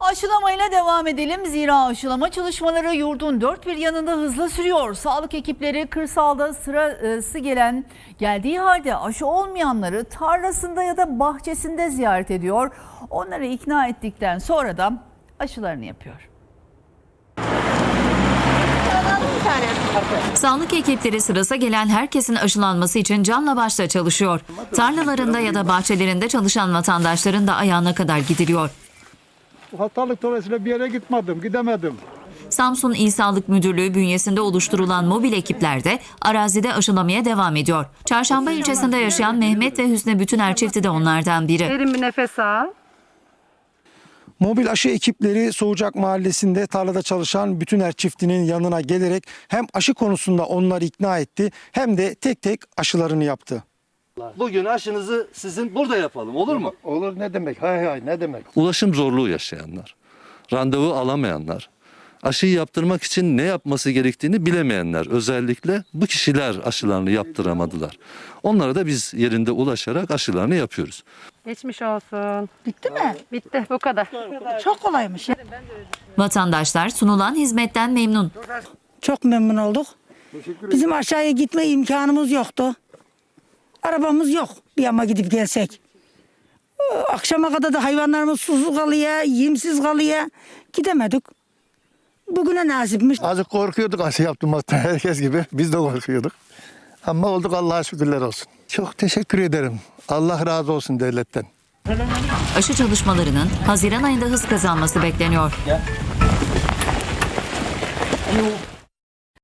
Aşılamayla devam edelim. Zira aşılama çalışmaları yurdun dört bir yanında hızla sürüyor. Sağlık ekipleri kırsalda sırası gelen geldiği halde aşı olmayanları tarlasında ya da bahçesinde ziyaret ediyor. Onları ikna ettikten sonra da aşılarını yapıyor. Sağlık ekipleri sırası gelen herkesin aşılanması için canla başla çalışıyor. Tarlalarında ya da bahçelerinde çalışan vatandaşların da ayağına kadar gidiliyor. Hastalık dolayısıyla bir yere gitmedim, gidemedim. Samsun İl Sağlık Müdürlüğü bünyesinde oluşturulan mobil ekipler de arazide aşılamaya devam ediyor. Çarşamba ilçesinde yaşayan Mehmet ve Hüsnü Bütüner çifti de onlardan biri. Derin bir nefes al. Mobil aşı ekipleri Soğucak Mahallesi'nde tarlada çalışan Bütüner çiftinin yanına gelerek hem aşı konusunda onları ikna etti hem de tek tek aşılarını yaptı. Bugün aşınızı sizin burada yapalım olur mu? Olur ne demek? Hay hay ne demek? Ulaşım zorluğu yaşayanlar, randevu alamayanlar, aşıyı yaptırmak için ne yapması gerektiğini bilemeyenler özellikle bu kişiler aşılarını yaptıramadılar. Onlara da biz yerinde ulaşarak aşılarını yapıyoruz. Geçmiş olsun. Bitti mi? Bitti bu kadar. Çok kolaymış. ya. Vatandaşlar sunulan hizmetten memnun. Çok memnun olduk. Bizim aşağıya gitme imkanımız yoktu. Arabamız yok bir ama gidip gelsek. Ee, Akşama kadar da hayvanlarımız susuz kalıyor, yemsiz kalıyor. Gidemedik. Bugüne nasipmiş. Azıcık korkuyorduk aşı yaptırmaktan herkes gibi. Biz de korkuyorduk. Ama olduk Allah'a şükürler olsun. Çok teşekkür ederim. Allah razı olsun devletten. Aşı çalışmalarının Haziran ayında hız kazanması bekleniyor.